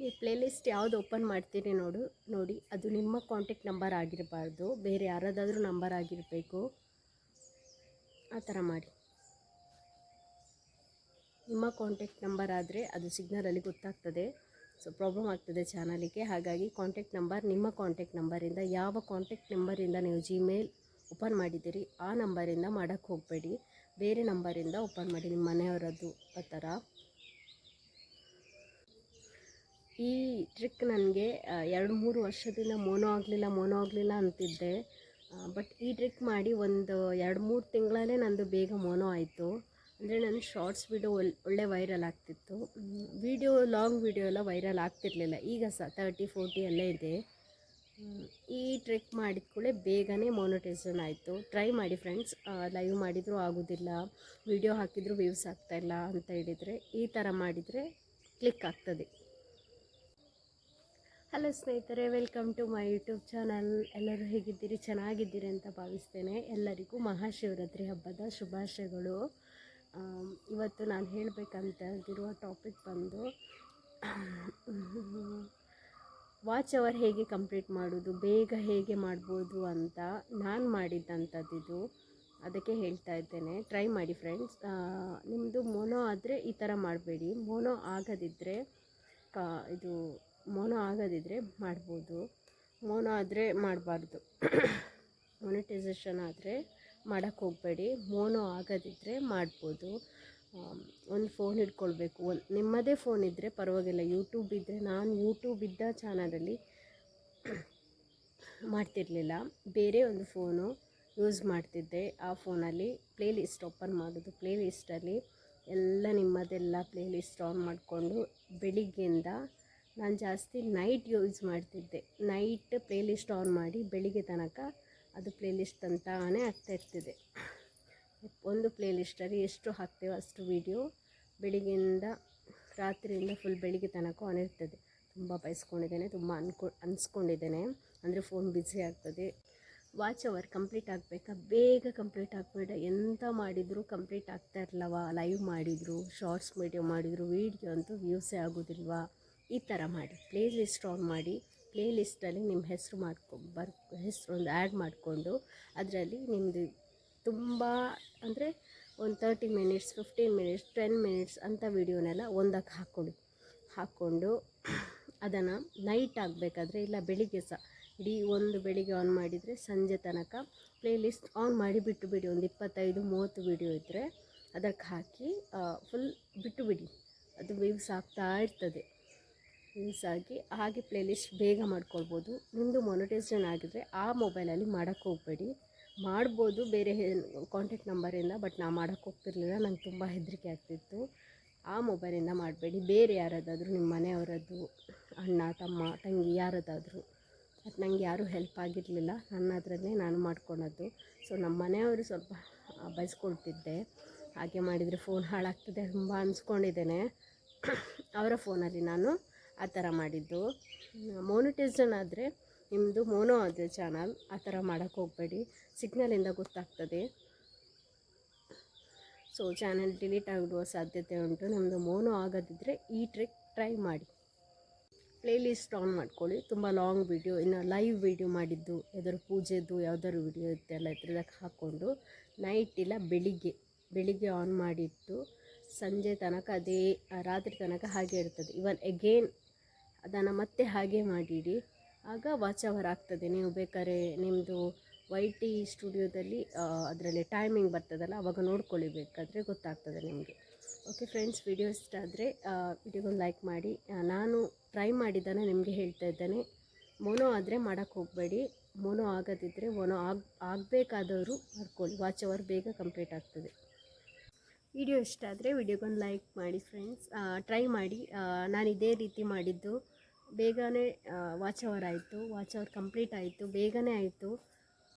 ಈ ಪ್ಲೇಲಿಸ್ಟ್ ಯಾವುದು ಓಪನ್ ಮಾಡ್ತೀರಿ ನೋಡು, ನೋಡಿ. ಅದು ನಿಮ್ಮ ಕಾಂಟ್ಯಾಕ್ಟ್ ನಂಬರ್ ಆಗಿರಬಾರ್ದು. ಬೇರೆ ಯಾರದಾದರೂ ನಂಬರ್ ಆಗಿರಬೇಕು. ಆ ಥರ ಮಾಡಿ. ನಿಮ್ಮ ಕಾಂಟ್ಯಾಕ್ಟ್ ನಂಬರ್ ಆದರೆ ಅದು ಸಿಗ್ನಲಲ್ಲಿ ಗೊತ್ತಾಗ್ತದೆ. ಸೊ ಪ್ರಾಬ್ಲಮ್ ಆಗ್ತದೆ ಚಾನಲಿಗೆ ಹಾಗಾಗಿ ಕಾಂಟ್ಯಾಕ್ಟ್ ನಂಬರ್ ನಿಮ್ಮ ಕಾಂಟ್ಯಾಕ್ಟ್ ನಂಬರಿಂದ ಯಾವ ಕಾಂಟ್ಯಾಕ್ಟ್ ನಂಬರಿಂದ ನೀವು ಜಿಮೇಲ್ ಓಪನ್ ಮಾಡಿದ್ದೀರಿ, ಆ ನಂಬರಿಂದ ಮಾಡೋಕ್ಕೆ ಹೋಗಬೇಡಿ. ಬೇರೆ ನಂಬರಿಂದ ಓಪನ್ ಮಾಡಿ, ನಿಮ್ಮ ಮನೆಯವರದ್ದು ಆ ಥರ. ಈ ಟ್ರಿಕ್ ನನಗೆ ಎರಡು ಮೂರು ವರ್ಷದಿಂದ ಮೋನೋ ಆಗಲಿಲ್ಲ ಮೋನೋ ಆಗಲಿಲ್ಲ ಅಂತಿದ್ದೆ. ಬಟ್ ಈ ಟ್ರಿಕ್ ಮಾಡಿ ಒಂದು ಎರಡು ಮೂರು ತಿಂಗಳಲ್ಲೇ ನಂದು ಬೇಗ ಮೋನೋ ಆಯಿತು. ಅಂದರೆ ನನ್ನ ಶಾರ್ಟ್ಸ್ ವಿಡಿಯೋ ಒಳ್ಳೆ ವೈರಲ್ ಆಗ್ತಿತ್ತು. ವಿಡಿಯೋ ಲಾಂಗ್ ವಿಡಿಯೋ ಎಲ್ಲ ವೈರಲ್ ಆಗ್ತಿರ್ಲಿಲ್ಲ. ಈಗ ಸಹ ತರ್ಟಿ ಫೋರ್ಟಿ ಅಲ್ಲೇ ಇದೆ. ಈ ಟ್ರಿಕ್ ಮಾಡಿದ ಕೂಡಲೇ ಬೇಗನೆ ಮೋನೋಟೈಸನ್ ಆಯಿತು. ಟ್ರೈ ಮಾಡಿ ಫ್ರೆಂಡ್ಸ್ ಲೈವ್ ಮಾಡಿದರೂ ಆಗೋದಿಲ್ಲ. ವಿಡಿಯೋ ಹಾಕಿದರೂ ವ್ಯೂಸ್ ಆಗ್ತಾಯಿಲ್ಲ ಅಂತ ಹೇಳಿದರೆ ಈ ಥರ ಮಾಡಿದರೆ ಕ್ಲಿಕ್ ಆಗ್ತದೆ. ಹಲೋ ಸ್ನೇಹಿತರೆ, welcome to my YouTube channel. ಎಲ್ಲರೂ ಹೇಗಿದ್ದೀರಿ? ಚೆನ್ನಾಗಿದ್ದೀರಿ ಅಂತ ಭಾವಿಸ್ತೇನೆ. ಎಲ್ಲರಿಗೂ ಮಹಾಶಿವರಾತ್ರಿ ಹಬ್ಬದ ಶುಭಾಶಯಗಳು. ಇವತ್ತು ನಾನು ಹೇಳಬೇಕಂತ ಇರುವ ಟಾಪಿಕ್ ಬಂದು ವಾಚ್ ಅವರ್ ಹೇಗೆ ಕಂಪ್ಲೀಟ್ ಮಾಡೋದು, ಬೇಗ ಹೇಗೆ ಮಾಡ್ಬೋದು ಅಂತ ನಾನು ಮಾಡಿದ್ದಂಥದ್ದಿದು ಅದಕ್ಕೆ ಹೇಳ್ತಾ ಇದ್ದೇನೆ. ಟ್ರೈ ಮಾಡಿ ಫ್ರೆಂಡ್ಸ್ ನಿಮ್ಮದು ಮೋನೋ ಆದರೆ ಈ ಥರ ಮಾಡಬೇಡಿ. ಮೋನೋ ಆಗದಿದ್ದರೆ ಕಾ, ಇದು ಮೋನೋ ಆಗದಿದ್ದರೆ ಮಾಡ್ಬೋದು. ಮೋನೋ ಆದರೆ ಮಾಡಬಾರ್ದು. ಮೊನಿಟೈಸೇಷನ್ ಆದರೆ ಮಾಡೋಕ್ಕೆ ಹೋಗಬೇಡಿ. ಮೋನೋ ಆಗದಿದ್ದರೆ ಮಾಡ್ಬೋದು. ಒಂದು ಫೋನ್ ಇಟ್ಕೊಳ್ಬೇಕು. ಒಂದು, ನಿಮ್ಮದೇ ಫೋನ್ ಇದ್ದರೆ ಪರವಾಗಿಲ್ಲ. ಯೂಟ್ಯೂಬ್ ಇದ್ದರೆ ನಾನು ಯೂಟ್ಯೂಬ್ ಇದ್ದ ಚಾನಲಲ್ಲಿ ಮಾಡ್ತಿರಲಿಲ್ಲ. ಬೇರೆ ಒಂದು ಫೋನು ಯೂಸ್ ಮಾಡ್ತಿದ್ದೆ. ಆ ಫೋನಲ್ಲಿ ಪ್ಲೇ ಲಿಸ್ಟ್ ಓಪನ್ ಮಾಡೋದು. ಪ್ಲೇ ಲಿಸ್ಟಲ್ಲಿ ಎಲ್ಲ ನಿಮ್ಮದೆಲ್ಲ ಪ್ಲೇ ಲಿಸ್ಟ್ ಆನ್ ಮಾಡಿಕೊಂಡು ಬೆಳಿಗ್ಗೆಯಿಂದ ನಾನು ಜಾಸ್ತಿ ನೈಟ್ ಯೂಸ್ ಮಾಡ್ತಿದ್ದೆ. ನೈಟ್ ಪ್ಲೇಲಿಸ್ಟ್ ಆನ್ ಮಾಡಿ ಬೆಳಿಗ್ಗೆ ತನಕ ಅದು ಪ್ಲೇಲಿಸ್ಟ್ ಆಗ್ತಾ ಇರ್ತಿದೆ. ಒಂದು ಪ್ಲೇಲಿಸ್ಟಲ್ಲಿ ಎಷ್ಟು ಹಾಕ್ತೇವೋ ಅಷ್ಟು ವೀಡಿಯೋ ಬೆಳಿಗ್ಗೆಯಿಂದ ರಾತ್ರಿಯಿಂದ ಫುಲ್ ಬೆಳಿಗ್ಗೆ ತನಕ ಆನ್ ಇರ್ತದೆ. ತುಂಬ ಬಯಸ್ಕೊಂಡಿದ್ದೇನೆ, ತುಂಬ ಅನ್ಕೊ, ಅನ್ಸ್ಕೊಂಡಿದ್ದೇನೆ. ಅಂದರೆ ಫೋನ್ ಬ್ಯುಸಿ ಆಗ್ತದೆ. ವಾಚ್ ಅವರ್ ಕಂಪ್ಲೀಟ್ ಆಗಬೇಕಾ? ಬೇಗ ಕಂಪ್ಲೀಟ್ ಆಗಬೇಡ. ಎಂತ ಮಾಡಿದರೂ ಕಂಪ್ಲೀಟ್ ಆಗ್ತಾ ಇರಲ್ಲವಾ ಲೈವ್ ಮಾಡಿದರು ಶಾರ್ಟ್ಸ್ ವಿಡಿಯೋ ಮಾಡಿದರು ವೀಡಿಯೋ ಅಂತೂ ವ್ಯೂಸೇ ಆಗೋದಿಲ್ವಾ? ಈ ಥರ ಮಾಡಿ ಪ್ಲೇ ಲಿಸ್ಟ್ ಆನ್ ಮಾಡಿ ಪ್ಲೇ ಲಿಸ್ಟಲ್ಲಿ ನಿಮ್ಮ ಹೆಸರು ಮಾಡ್ಕೊ, ಬರ್, ಹೆಸರು ಒಂದು ಆ್ಯಡ್ ಮಾಡಿಕೊಂಡು ಅದರಲ್ಲಿ ನಿಮ್ಮದು ತುಂಬ ಅಂದರೆ ಒಂದು thirty minutes fifteen minutes ten minutes ಅಂತ ವೀಡಿಯೋನೆಲ್ಲ ಒಂದಕ್ಕೆ ಹಾಕ್ಕೊಳ್ಳಿ ಹಾಕ್ಕೊಂಡು ಅದನ್ನು ನೈಟ್ ಆಗಬೇಕಾದ್ರೆ ಇಲ್ಲ ಬೆಳಿಗ್ಗೆ ಸಹ, ಇಡೀ ಒಂದು ಬೆಳಿಗ್ಗೆ ಆನ್ ಮಾಡಿದರೆ ಸಂಜೆ ತನಕ ಪ್ಲೇ ಲಿಸ್ಟ್ ಆನ್ ಮಾಡಿ ಬಿಟ್ಟು ಬಿಡಿ, ಒಂದು ಇಪ್ಪತ್ತೈದು, ಮೂವತ್ತು ವೀಡಿಯೋ ಇದ್ದರೆ ಅದಕ್ಕೆ ಹಾಕಿ ಫುಲ್ ಬಿಟ್ಟು ಬಿಡಿ. ಅದು ವ್ಯೂಸ್ ಆಗ್ತಾ ಇರ್ತದೆ. ವ್ಯೂಸ್ ಆಗಿ ಹಾಗೆ ಪ್ಲೇಲಿಸ್ಟ್ ಬೇಗ ಮಾಡ್ಕೊಳ್ಬೋದು. ನಿಮ್ಮದು ಮೊನಟೈಸೇಷನ್ ಆಗಿದ್ರೆ ಆ ಮೊಬೈಲಲ್ಲಿ ಮಾಡೋಕ್ಕೆ ಹೋಗಬೇಡಿ. ಮಾಡ್ಬೋದು ಬೇರೆ ಕಾಂಟ್ಯಾಕ್ಟ್ ನಂಬರಿಂದ ಬಟ್ ನಾ ಮಾಡೋಕ್ಕೆ ಹೋಗ್ತಿರ್ಲಿಲ್ಲ. ನಂಗೆ ತುಂಬ ಹೆದರಿಕೆ ಆಗ್ತಿತ್ತು. ಆ ಮೊಬೈಲಿಂದ ಮಾಡಬೇಡಿ. ಬೇರೆ ಯಾರದಾದರೂ ನಿಮ್ಮ ಮನೆಯವರದ್ದು, ಅಣ್ಣ, ತಮ್ಮ, ತಂಗಿ ಯಾರದಾದರೂ. ಬಟ್ ನನಗೆ ಯಾರೂ ಹೆಲ್ಪ್ ಆಗಿರಲಿಲ್ಲ. ನನ್ನ ಅದರಲ್ಲೇ ನಾನು ಮಾಡ್ಕೊಳೋದು. ಸೊ ನಮ್ಮ ಮನೆಯವರು ಸ್ವಲ್ಪ ಬಯಸ್ಕೊಳ್ತಿದ್ದೆ ಹಾಗೆ ಮಾಡಿದರೆ ಫೋನ್ ಹಾಳಾಗ್ತದೆ ತುಂಬ ಅನ್ಸ್ಕೊಂಡಿದ್ದೇನೆ. ಅವರ ಫೋನಲ್ಲಿ ನಾನು ಆ ಥರ ಮಾಡಿದ್ದು. ಮೋನಿಟೈಸನ್ ಆದರೆ ನಿಮ್ಮದು ಮೋನೋ ಆದರೆ ಚಾನಲ್ ಆ ಥರ ಮಾಡೋಕ್ಕೆ ಹೋಗಬೇಡಿ. ಸಿಗ್ನಲಿಂದ ಗೊತ್ತಾಗ್ತದೆ. ಸೊ ಚಾನಲ್ ಡಿಲೀಟ್ ಆಗಿಡುವ ಸಾಧ್ಯತೆ ಉಂಟು. ನಮ್ಮದು ಮೋನೋ ಆಗದಿದ್ದರೆ ಈ ಟ್ರಿಕ್ ಟ್ರೈ ಮಾಡಿ. ಪ್ಲೇಲಿಸ್ಟ್ ಆನ್ ಮಾಡ್ಕೊಳ್ಳಿ. ತುಂಬ ಲಾಂಗ್ ವೀಡಿಯೋ ಇನ್ನು ಲೈವ್ ವಿಡಿಯೋ ಮಾಡಿದ್ದು, ಯಾವ್ದಾದ್ರು ಪೂಜೆದು, ಯಾವ್ದಾದ್ರು ವಿಡಿಯೋ ಇತ್ತೆಲ್ಲ ಇದ್ರದಕ್ಕೆ ಹಾಕ್ಕೊಂಡು ನೈಟ್ ಇಲ್ಲ, ಬೆಳಿಗ್ಗೆ ಬೆಳಿಗ್ಗೆ ಆನ್ ಮಾಡಿಟ್ಟು ಸಂಜೆ ತನಕ ಅದೇ ರಾತ್ರಿ ತನಕ ಹಾಗೆ ಇರ್ತದೆ. ಇವನ್ ಎಗೇನ್ ಅದನ್ನು ಮತ್ತೆ ಹಾಗೆ ಮಾಡಿಡಿ. ಆಗ ವಾಚ್ ಅವರ್ ಆಗ್ತದೆ. ನೀವು ಬೇಕಾದ್ರೆ ನಿಮ್ಮದು ವೈ ಟಿ ಸ್ಟುಡಿಯೋದಲ್ಲಿ ಅದರಲ್ಲಿ ಟೈಮಿಂಗ್ ಬರ್ತದಲ್ಲ, ಅವಾಗ ನೋಡ್ಕೊಳ್ಳಿ ಬೇಕಾದರೆ ಗೊತ್ತಾಗ್ತದೆ ನಿಮಗೆ. ಓಕೆ ಫ್ರೆಂಡ್ಸ್ ವಿಡಿಯೋ ಇಷ್ಟ ಆದರೆ ವಿಡಿಯೋಗೊಂದು ಲೈಕ್ ಮಾಡಿ. ನಾನು ಟ್ರೈ ಮಾಡಿದ್ದಾನೆ ನಿಮಗೆ ಹೇಳ್ತಾ ಇದ್ದೇನೆ. ಮೋನೋ ಆದರೆ ಮಾಡೋಕ್ಕೆ ಹೋಗಬೇಡಿ. ಮೋನೋ ಆಗದಿದ್ದರೆ ಮೋನೋ ಆಗ, ಆಗಬೇಕಾದವರು ಮಾಡ್ಕೊಳ್ಳಿ. ವಾಚ್ ಅವರ್ ಬೇಗ ಕಂಪ್ಲೀಟ್ ಆಗ್ತದೆ. ವಿಡಿಯೋ ಇಷ್ಟ ಆದರೆ ವಿಡಿಯೋಗೊಂದು ಲೈಕ್ ಮಾಡಿ ಫ್ರೆಂಡ್ಸ್ ಟ್ರೈ ಮಾಡಿ. ನಾನು ಇದೇ ರೀತಿ ಮಾಡಿದ್ದು. ಬೇಗನೆ ವಾಚ್ ಅವರ್ ಆಯಿತು. ವಾಚ್ ಅವರ್ ಕಂಪ್ಲೀಟ್ ಆಯಿತು. ಬೇಗನೆ ಆಯಿತು.